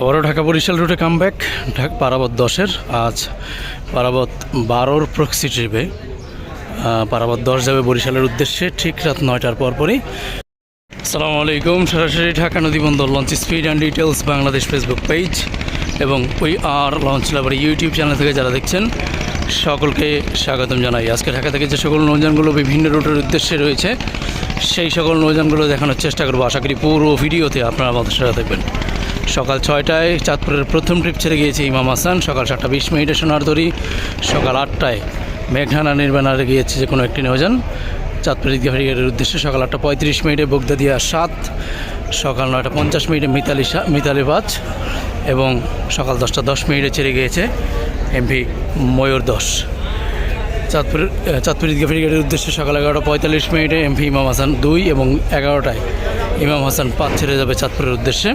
আবারও ঢাকা বরিশাল রুটে come back Dhaka Parabat দশের, আজ পারাবত বারোর প্রক্সি ট্রিপে পারাবত দশ যাবে বরিশালের উদ্দেশ্যে, ঠিক রাত নয়টার পরপরই আসসালামু আলাইকুম, সরাসরি Dhaka নদীবন্দর launch speed and details Bangladesh Facebook page এবং we are launch lover YouTube channel থেকে যারা দেখছেন, সকলকে স্বাগতম জানাই। আজকে ঢাকা থেকে যে সকল নৌযানগুলো বিভিন্ন রুটের উদ্দেশ্যে রয়েছে, সেই সকল নৌযানগুলো দেখানোর চেষ্টা করব। আশা করি পুরো ভিডিওতে আপনারা আমাদের সাথে থাকবেন। সকাল ছয়টায় চাঁদপুরের প্রথম ট্রিপ ছেড়ে গিয়েছে ইমাম হাসান। সকাল সাতটা বিশ মিনিটে সোনারতরি সকাল আটটায় মেঘানা নির্বাণারে গিয়েছে যে কোনো একটি নৌযান চাঁদপুর ফেরিঘাটের উদ্দেশ্যে সকাল আটটা পঁয়ত্রিশ মিনিটে বগদাদিয়া সাত, সকাল নয়টা পঞ্চাশ মিনিটে মিতালি সা- মিতালি পাঁচ এবং সকাল দশটা দশ মিনিটে ছেড়ে গিয়েছে এমভি ময়ূর দশ। চাঁদপুর চাঁদপুর ঈদগাহ ফেরিঘাটের উদ্দেশ্যে সকাল এগারোটা পঁয়তাল্লিশ মিনিটে এমভি ইমাম হাসান দুই এবং এগারোটায় ইমাম হাসান পাঁচ ছেড়ে যাবে চাঁদপুরের উদ্দেশ্যে।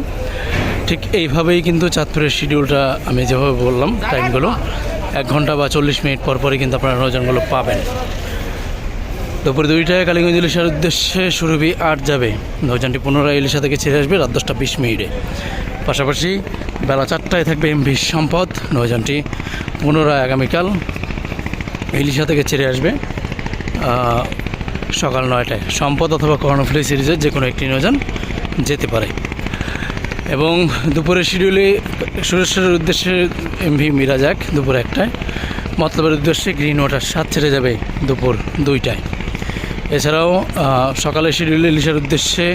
ঠিক এইভাবেই কিন্তু চাঁদপুরের শিডিউলটা আমি যেভাবে বললাম টাইমগুলো এক ঘণ্টা বা চল্লিশ মিনিট পর পরই কিন্তু আপনারা নৌযানগুলো পাবেন। দুপুর দুইটায় কালীগঞ্জ ইলিশার উদ্দেশ্যে সুরভি আট যাবে। নৌযানটি পুনরায় ইলিশা থেকে ছেড়ে আসবে রাত দশটা বিশ মিনিটে। পাশাপাশি বেলা চারটায় থাকবে এমভি সম্পদ। নৌযানটি পুনরায় আগামীকাল ইলিশা থেকে ছেড়ে আসবে সকাল নয়টায়। সম্পদ অথবা কর্ণফুলি সিরিজের যে কোনো একটি নৌযান যেতে পারে। এবং দুপুরের শিডিউলে সুরেশ্বরের উদ্দেশ্যে এমভি মিরাজাক দুপুর একটায়। মতলবের উদ্দেশ্যে গ্রিন ওয়াটার সাত ছেড়ে যাবে দুপুর দুইটায়। এছাড়াও সকালের শিডিউলে ইলিশার উদ্দেশ্যে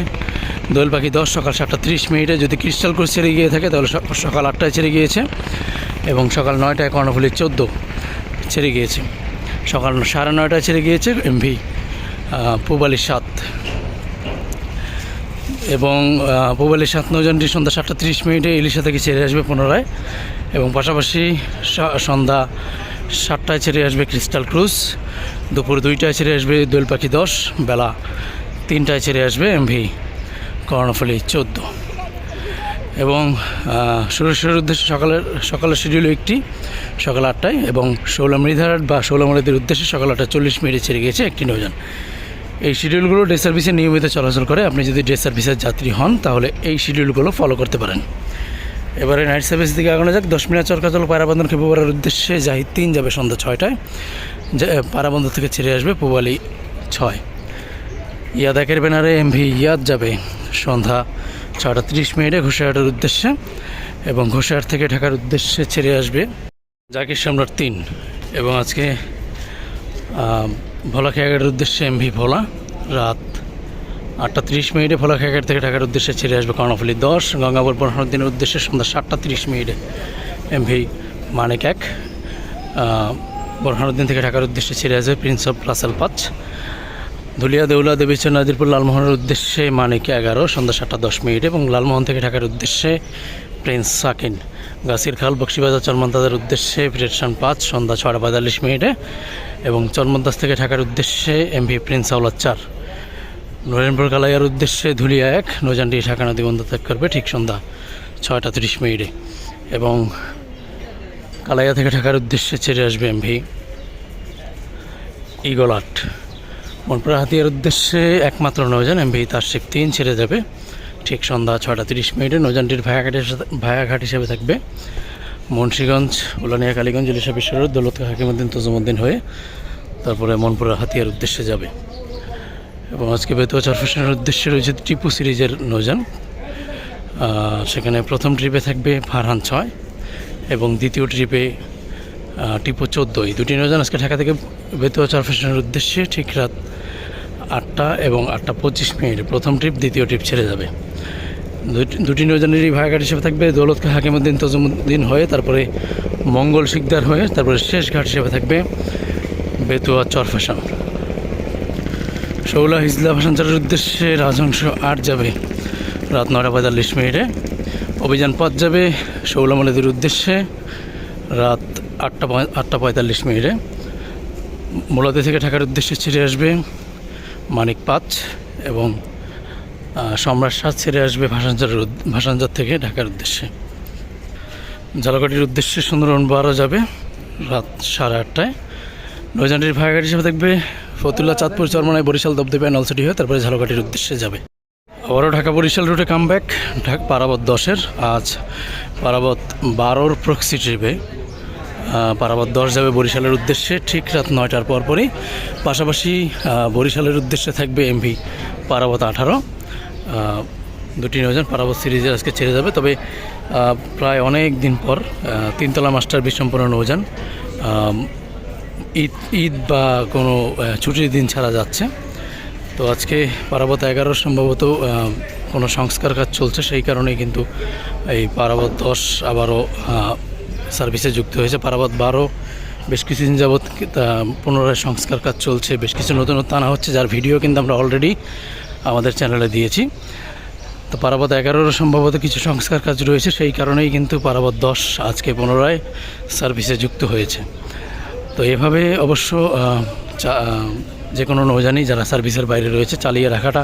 দোয়েল পাখি দশ, সকাল সাতটা ত্রিশ মিনিটে যদি ক্রিস্টাল ক্রুজ ছেড়ে গিয়ে থাকে, তাহলে সকাল আটটায় ছেড়ে গিয়েছে এবং সকাল নয়টায় কর্ণফুলি চোদ্দ ছেড়ে গিয়েছে। সকাল সাড়ে নয়টায় ছেড়ে গিয়েছে এমভি পুবালি সাত। এবং আহ, সাত নৌযানটি সন্ধ্যা সাতটা তিরিশ মিনিটে ইলিশা থেকে ছেড়ে আসবে পুনরায় এবং পাশাপাশি সন্ধ্যা সাতটায় ছেড়ে আসবে ক্রিস্টাল ক্রুজ দুপুর দুইটায় ছেড়ে আসবে দোয়েল পাখি দশ বেলা তিনটায় ছেড়ে আসবে এমভি কর্ণফুলি চোদ্দ। এবং সুরেশ্বরের উদ্দেশ্যে সকালের সকালের শিডিউল একটি সকাল আটটায় এবং ষোলামৃধারাট বা ষোলামৃদের উদ্দেশ্যে সকাল আটটা চল্লিশ মিনিটে ছেড়ে গিয়েছে একটি নৌযান এই শিডিউলগুলো ডে সার্ভিসে নিয়মিত চলাচল করে। আপনি যদি ডে সার্ভিসের যাত্রী হন, তাহলে এই শিডিউলগুলো ফলো করতে পারেন। এবারে নাইট সার্ভিস দিকে আগানো যাক। দশ মিনিট চরকাচল পায়রাবন্দর খেপুপাড়ার উদ্দেশ্যে জাহিদ তিন যাবে সন্ধ্যা ছয়টায়। পায়রাবন্দর থেকে ছেড়ে আসবে পুবালি ছয়। ইয়াদ একের ব্যানারে এমভি ইয়াদ যাবে সন্ধ্যা ছটা তিরিশ মিনিটে ঘোষাহাটের উদ্দেশ্যে এবং ঘোষাহাট থেকে ঢাকার উদ্দেশ্যে ছেড়ে আসবে জাকির সম্রাট তিন। এবং আজকে ভোলা খেয়াঘাটের উদ্দেশ্যে এমভি ভোলা, রাত আটটা তিরিশ মিনিটে ভোলা খেয়াঘাট থেকে ঢাকার উদ্দেশ্যে ছেড়ে আসবে কর্ণফুলি দশ গঙ্গাবর দিনের উদ্দেশ্যে সন্ধ্যা সাতটা তিরিশ মিনিটে এমভি মানিক এক বর্ষণদিন থেকে ঢাকার উদ্দেশ্যে ছেড়ে আসবে প্রিন্স অফ রাসেল পাঁচ, ধুলিয়া, দেউলা দেবীচর নাজিরপুর লালমোহনের উদ্দেশ্যে মানিক এগারো, সন্ধ্যা সাতটা দশ মিনিট এবং লালমোহন থেকে ঢাকার উদ্দেশ্যে প্রিন্স সাকিন। গাছির খাল বক্সিবাজার চরমন্তাদের উদ্দেশ্যে প্রেটসান পাঁচ, সন্ধ্যা ছটা পঁয়তাল্লিশ মিনিটে এবং চরমন্তাজ থেকে ঢাকার উদ্দেশ্যে এমভি প্রিন্স আউলাদ চার। নরেনপুর কালাইয়ার উদ্দেশ্যে ধুলিয়া এক, নৌযানটি ঢাকা নদী বন্ধ ত্যাগ করবে ঠিক সন্ধ্যা ছয়টা তিরিশ মিনিটে এবং কালাইয়া থেকে ঢাকার উদ্দেশ্যে ছেড়ে আসবে এমভি ইগল আট। মনপুরা হাতিয়ার উদ্দেশ্যে একমাত্র নৌযান এমভি তার তিন ছেড়ে যাবে। ঠিক সন্ধ্যা ছটা তিরিশ মিনিটে নৌযানটির ভায়াঘাটের সাথে ভায়াঘাট হিসেবে থাকবে। মুন্সীগঞ্জ উলানিয়া কালীগঞ্জ ইলিশা বিশ্বরোড দৌলত হাকিমুদ্দিন তজুমুদ্দিন হয়ে তারপরে মনপুরা হাতিয়ার উদ্দেশ্যে যাবে। এবং আজকে বেতুয়া চরফেশনের উদ্দেশ্যে রয়েছে টিপু সিরিজের আহ, সেখানে প্রথম ট্রিপে থাকবে ফারহান ছয় এবং দ্বিতীয় ট্রিপে টিপু চোদ্দ এই দুটি নৌযান আজকে ঢাকা থেকে বেতুয়া চরফেশনের উদ্দেশ্যে ঠিক রাত আটটা এবং আটটা পঁচিশ মিনিটে প্রথম ট্রিপ দ্বিতীয় ট্রিপ ছেড়ে যাবে। দুটি- নৌযানেরই ভাগাঘাট হিসেবে থাকবে। দৌলতকে হাকিমুদ্দিন তজুমুদ্দিন হয়ে, তারপরে মঙ্গল শিকদার হয়ে, তারপরে শেষ ঘাট হিসেবে থাকবে বেতুয়া চরফেশন শৌলা হিজলা ভাষাঞ্চারের উদ্দেশ্যে রাজহংস আট যাবে। রাত নটা পঁয়তাল্লিশ মিনিটে। অভিযান পথ যাবে শৌলা মলেদের উদ্দেশ্যে রাত আটটা আটটা পঁয়তাল্লিশ মিনিটে। মোলাদি থেকে ঢাকার উদ্দেশ্যে ছেড়ে আসবে মানিক পাঁচ এবং সম্রাট সাত ছেড়ে আসবে ভাষাঞ্চরের উদ- ভাষাঞ্চর থেকে ঢাকার উদ্দেশ্যে। ঝালকাঠির উদ্দেশ্যে সুন্দরবন বারো যাবে রাত সাড়ে আটটায়। নৌযানটির ভাগাঘাট হিসেবে থাকবে ফতুল্লা, চাঁদপুর চরমনায় বরিশাল দবদবে নলসিটি হয়ে তারপরে ঝালকাঠির উদ্দেশ্যে যাবে। আবারও ঢাকা বরিশাল রুটে কামব্যাক, ঢাকা পারাবত দশের। আজ পারাবত বারোর প্রক্সি ট্রিপে পারাবত দশ যাবে বরিশালের উদ্দেশ্যে, ঠিক রাত নয়টার পরপরই। পাশাপাশি বরিশালের উদ্দেশ্যে থাকবে এমভি পারাবত আঠারো। দুটি নৌযান পারাবত সিরিজে আজকে ছেড়ে যাবে। তবে প্রায় অনেক দিন পর তিনতলা মাস্টার বিশ্বম্পন্ন নৌযান ঈদ ঈদ বা কোনো ছুটির দিন ছাড়া যাচ্ছে। তো আজকে পারাবত এগারো সম্ভবত কোনো সংস্কার কাজ চলছে, সেই কারণেই কিন্তু এই পারাবত দশ আবারও সার্ভিসে যুক্ত হয়েছে। পারাবত বারো, বেশ কিছুদিন যাবৎ পুনরায় সংস্কার কাজ চলছে, বেশ কিছু নতুন নতুন আনা হচ্ছে, যার ভিডিও কিন্তু আমরা অলরেডি আমাদের চ্যানেলে দিয়েছি। তো পারাবত এগারোরও সম্ভবত কিছু সংস্কার কাজ রয়েছে, সেই কারণেই কিন্তু পারাবত দশ আজকে পুনরায় সার্ভিসে যুক্ত হয়েছে। তো এভাবে অবশ্য যে কোনো নৌজানি যারা সার্ভিসের বাইরে রয়েছে, চালিয়ে রাখাটা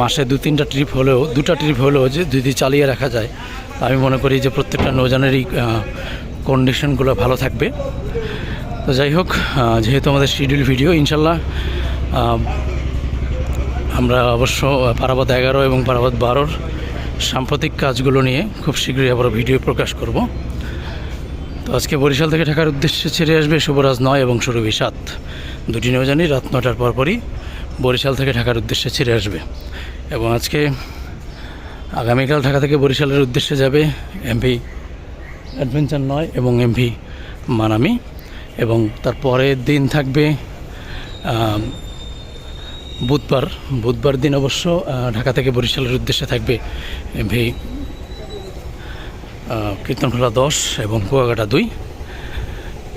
মাসে দু তিনটা ট্রিপ হলেও, দুটা ট্রিপ হলেও যে যদি চালিয়ে রাখা যায়, আমি মনে করি যে প্রত্যেকটা নৌজানেরই কন্ডিশনগুলো ভালো থাকবে। তো যাই হোক যেহেতু আমাদের শিডিউল ভিডিও ইনশাল্লাহ আমরা অবশ্য আহ, পারাবত এগারো এবং পারাবত বারোর সাম্প্রতিক কাজগুলো নিয়ে খুব শীঘ্রই আবার ভিডিও প্রকাশ করব। তো আজকে বরিশাল থেকে ঢাকার উদ্দেশ্যে ছেড়ে আসবে শুভরাজ নয় এবং সুরভি সাত। দুটি নৌজানি রাত নটার পরপরই বরিশাল থেকে ঢাকার উদ্দেশ্যে ছেড়ে আসবে। এবং আজকে আগামীকাল ঢাকা থেকে বরিশালের উদ্দেশ্যে যাবে এমভি অ্যাডভেঞ্চার নয় এবং এমভি মানামি। এবং তার পরের দিন থাকবে বুধবার বুধবার দিন অবশ্য ঢাকা থেকে বরিশালের উদ্দেশ্যে থাকবে এমভি কীর্তনখোলা দশ এবং কুয়াকাটা দুই।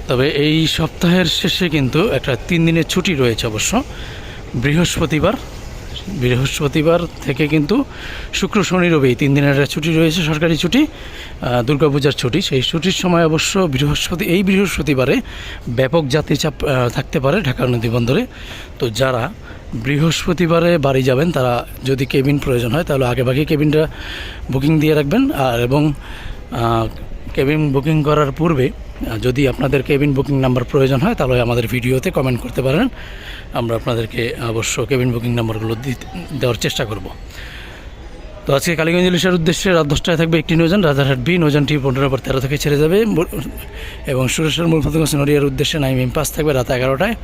তবে এই সপ্তাহের শেষে কিন্তু একটা তিন দিনের ছুটি রয়েছে অবশ্য। বৃহস্পতিবার বৃহস্পতিবার থেকে কিন্তু শুক্র শনি রবি, তিন দিনের ছুটি রয়েছে, সরকারি ছুটি দুর্গাপূজার ছুটি। সেই ছুটির সময় অবশ্য বৃহস্পতি, এই বৃহস্পতিবারে ব্যাপক যাত্রী চাপ থাকতে পারে ঢাকা নদী বন্দরে। তো যারা বৃহস্পতিবারে বাড়ি যাবেন, তারা যদি কেবিন প্রয়োজন হয়, তাহলে আগেভাগে কেবিনটা বুকিং দিয়ে রাখবেন। আর এবং কেবিন বুকিং করার পূর্বে যদি আপনাদের কেবিন বুকিং নাম্বার প্রয়োজন হয়, তাহলে আমাদের ভিডিওতে কমেন্ট করতে পারেন। আমরা আপনাদেরকে অবশ্য কেবিন বুকিং নাম্বারগুলো দেওয়ার চেষ্টা করব। তো আজকে কালীগঞ্জ ইলিশের উদ্দেশ্যে রাত দশটায় থাকবে একটি নৌযান, রাজারহাট বি নৌযানটি পনেরো পর তেরো থেকে ছেড়ে যাবে। এবং সুরেশ্বর মূল ফতেগঞ্জ নড়িয়ার উদ্দেশ্যে নাইমিম পাস থাকবে রাত এগারোটায়।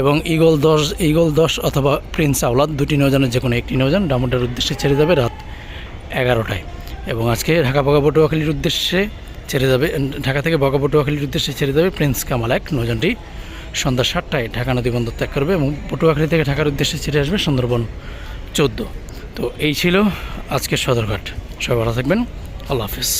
এবং ইগল দশ ইগল দশ অথবা প্রিন্স আওলাদ, দুটি নৌযানের যে কোনো একটি নৌযান ডামুটার উদ্দেশ্যে ছেড়ে যাবে রাত এগারোটায়। এবং আজকে ঢাকা বগা পটুয়াখালীর উদ্দেশ্যে ছেড়ে যাবে ঢাকা থেকে বগা পটুয়াখালীর উদ্দেশ্যে ছেড়ে যাবে প্রিন্স কামাল এক নৌযানটি। সন্ধ্যা সাতটায় ঢাকা নদী বন্দর ত্যাগ করবে এবং পটুয়াখালী থেকে ঢাকার উদ্দেশ্যে ছেড়ে আসবে সুন্দরবন চোদ্দ। তো এই ছিল আজকের সদরঘাট। সবাই ভালো থাকবেন। আল্লাহ হাফিজ।